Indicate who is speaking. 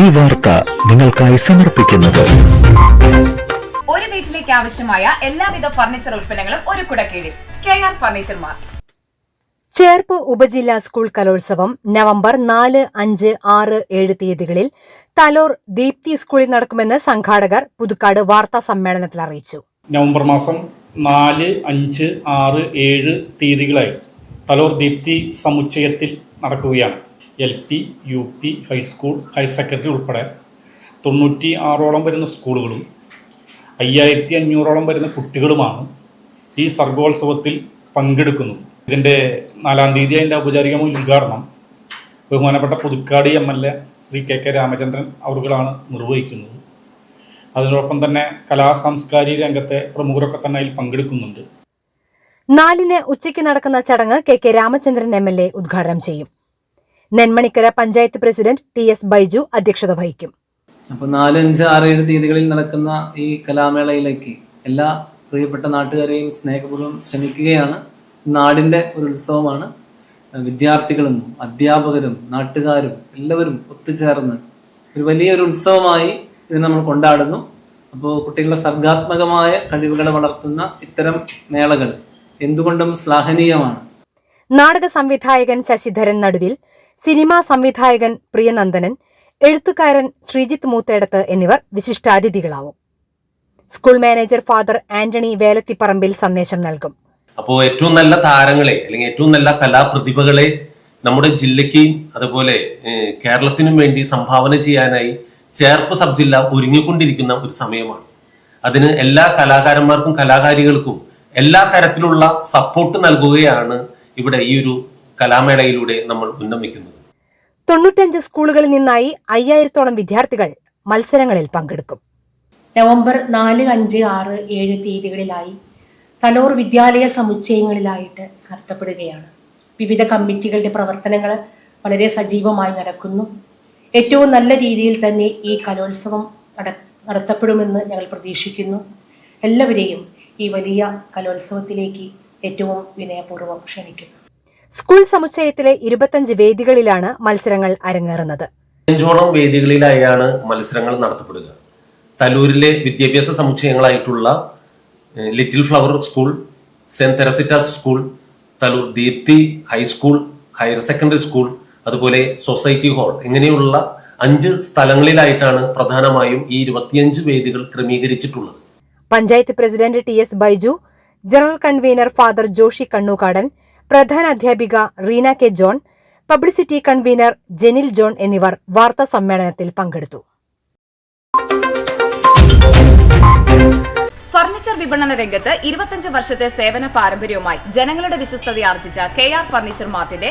Speaker 1: ഈ വാർത്ത നിങ്ങൾക്കായി സമർപ്പിക്കുന്നത്.
Speaker 2: ഒരു വീട്ടിലേക്ക് ആവശ്യമായ എല്ലാവിധ ഫർണിച്ചർ ഉൽപ്പന്നങ്ങളും ഒരു കുടക്കീഴിൽ. K R furniture mart.
Speaker 3: Cherpu ഉപജില്ലാ സ്കൂൾ കലോത്സവം നവംബർ നാല് അഞ്ച് ആറ് ഏഴ് തീയതികളിൽ തലോർ ദീപ്തി സ്കൂളിൽ നടക്കുമെന്ന് സംഘാടകർ പുതുക്കാട് വാർത്താ സമ്മേളനത്തിൽ അറിയിച്ചു.
Speaker 4: നവംബർ മാസം നാല് അഞ്ച് ആറ് ഏഴ് തീയതികളായി തലോർ ദീപ്തി സമുച്ചയത്തിൽ നടക്കുകയാണ്. L P U P high school higher secondary ഉൾപ്പെടെ തൊണ്ണൂറ്റി ആറോളം വരുന്ന സ്കൂളുകളും അയ്യായിരത്തി അഞ്ഞൂറോളം വരുന്ന കുട്ടികളുമാണ് ഈ സർഗോത്സവത്തിൽ പങ്കെടുക്കുന്നത്. ഇതിന്റെ നാലാം തീയതി അതിന്റെ ഔപചാരികമായ ഉദ്ഘാടനം ബഹുമാനപ്പെട്ട Puthukkad M L A Shri K K Ramachandran അവറുകളാണ് നിർവഹിക്കുന്നത്. അതിനോടൊപ്പം തന്നെ കലാ സാംസ്കാരിക രംഗത്തെ പ്രമുഖരൊക്കെ തന്നെ അതിൽ പങ്കെടുക്കുന്നുണ്ട്.
Speaker 3: നാലിന് ഉച്ചയ്ക്ക് നടക്കുന്ന ചടങ്ങ് K K Ramachandran M L A ഉദ്ഘാടനം ചെയ്യും. Nenmanikkara panchayat president T S Baiju അധ്യക്ഷത വഹിക്കും.
Speaker 5: അപ്പോൾ നാല് അഞ്ച് ആറ് ഏഴ് തീയതികളിൽ നടക്കുന്ന ഈ കലാമേളയിലേക്ക് എല്ലാ പ്രിയപ്പെട്ട നാട്ടുകാരെയും സ്നേഹപൂർവം ക്ഷണിക്കുകയാണ്. നാടിന്റെ ഒരു ഉത്സവമാണ്. വിദ്യാർത്ഥികളും അധ്യാപകരും നാട്ടുകാരും എല്ലാവരും ഒത്തുചേർന്ന് ഒരു വലിയൊരു ഉത്സവമായി ഇത് നമ്മൾ കൊണ്ടാടുന്നു. അപ്പോൾ കുട്ടികളുടെ സർഗാത്മകമായ കഴിവുകളെ വളർത്തുന്ന ഇത്തരം മേളകൾ എന്തുകൊണ്ടും ശ്ലാഘനീയമാണ്.
Speaker 3: നാടക സംവിധായകൻ ശശിധരൻ നടുവിൽ സിനിമാ സംവിധായകൻ പ്രിയനന്ദനൻ എഴുത്തുകാരൻ ശ്രീജിത്ത് മൂത്തേടത്ത് എന്നിവർ വിശിഷ്ടാതിഥികളാവും. School manager father Antony Velathiparambil സന്ദേശം നൽകും.
Speaker 6: അപ്പോൾ ഏറ്റവും നല്ല താരങ്ങളെ അല്ലെങ്കിൽ ഏറ്റവും നല്ല കലാപ്രതിഭകളെ നമ്മുടെ ജില്ലയ്ക്കും അതുപോലെ കേരളത്തിനും വേണ്ടി സംഭാവന ചെയ്യാനായി ചേർപ്പ് സബ് ജില്ല ഒരുങ്ങിക്കൊണ്ടിരിക്കുന്ന ഒരു സമയമാണ്. അതിന് എല്ലാ കലാകാരന്മാർക്കും കലാകാരികൾക്കും എല്ലാ തരത്തിലുള്ള സപ്പോർട്ട് നൽകുകയാണ് ഇവിടെ ഈ ഒരു കലാമേളയിലൂടെ നമ്മൾ ഉന്നമിക്കുന്നത്.
Speaker 3: തൊണ്ണൂറ്റഞ്ച് സ്കൂളുകളിൽ നിന്നായി അയ്യായിരത്തോളം വിദ്യാർത്ഥികൾ മത്സരങ്ങളിൽ പങ്കെടുക്കും.
Speaker 7: നവംബർ നാല് അഞ്ച് ആറ് ഏഴ് തീയതികളിലായി തലോർ വിദ്യാലയ സമുച്ചയങ്ങളിലായിട്ട് നടത്തപ്പെടുകയാണ്. വിവിധ കമ്മിറ്റികളുടെ പ്രവർത്തനങ്ങൾ വളരെ സജീവമായി നടക്കുന്നു. ഏറ്റവും നല്ല രീതിയിൽ തന്നെ ഈ കലോത്സവം നട നടത്തപ്പെടുമെന്ന് ഞങ്ങൾ പ്രതീക്ഷിക്കുന്നു. എല്ലാവരെയും ഈ വലിയ കലോത്സവത്തിലേക്ക് ഏറ്റവും വിനയപൂർവം ക്ഷണിക്കുന്നു.
Speaker 3: സ്കൂൾ സമുച്ചയത്തിലെ ഇരുപത്തഞ്ച് വേദികളിലാണ് മത്സരങ്ങൾ അരങ്ങേറുന്നത്.
Speaker 6: അഞ്ചോളം വേദികളിലായാണ് മത്സരങ്ങൾ നടത്തപ്പെടുക. തലൂരിലെ വിദ്യാഭ്യാസ സമുച്ചയങ്ങളായിട്ടുള്ള little flower school saint Theresitas school Thalur Deepthi high school higher secondary school അതുപോലെ സൊസൈറ്റി ഹാൾ ഇങ്ങനെയുള്ള അഞ്ച് സ്ഥലങ്ങളിലായിട്ടാണ് പ്രധാനമായും ഈ ഇരുപത്തിയഞ്ച് വേദികൾ ക്രമീകരിച്ചിട്ടുള്ളത്.
Speaker 3: Panchayat president T S Baiju general convener father Joshy Kannukkadan പ്രധാന അധ്യാപിക Reena K John publicity convener Jenil John എന്നിവർ വാർത്താ സമ്മേളനത്തിൽ പങ്കെടുത്തു.
Speaker 2: ഫർണിച്ചർ വിപണന രംഗത്ത് ഇരുപത്തഞ്ച് വർഷത്തെ സേവന പാരമ്പര്യവുമായി ജനങ്ങളുടെ വിശ്വസ്തത ആർജിച്ച കെ ആർ ഫർണിച്ചർ മാർട്ടിന്റെ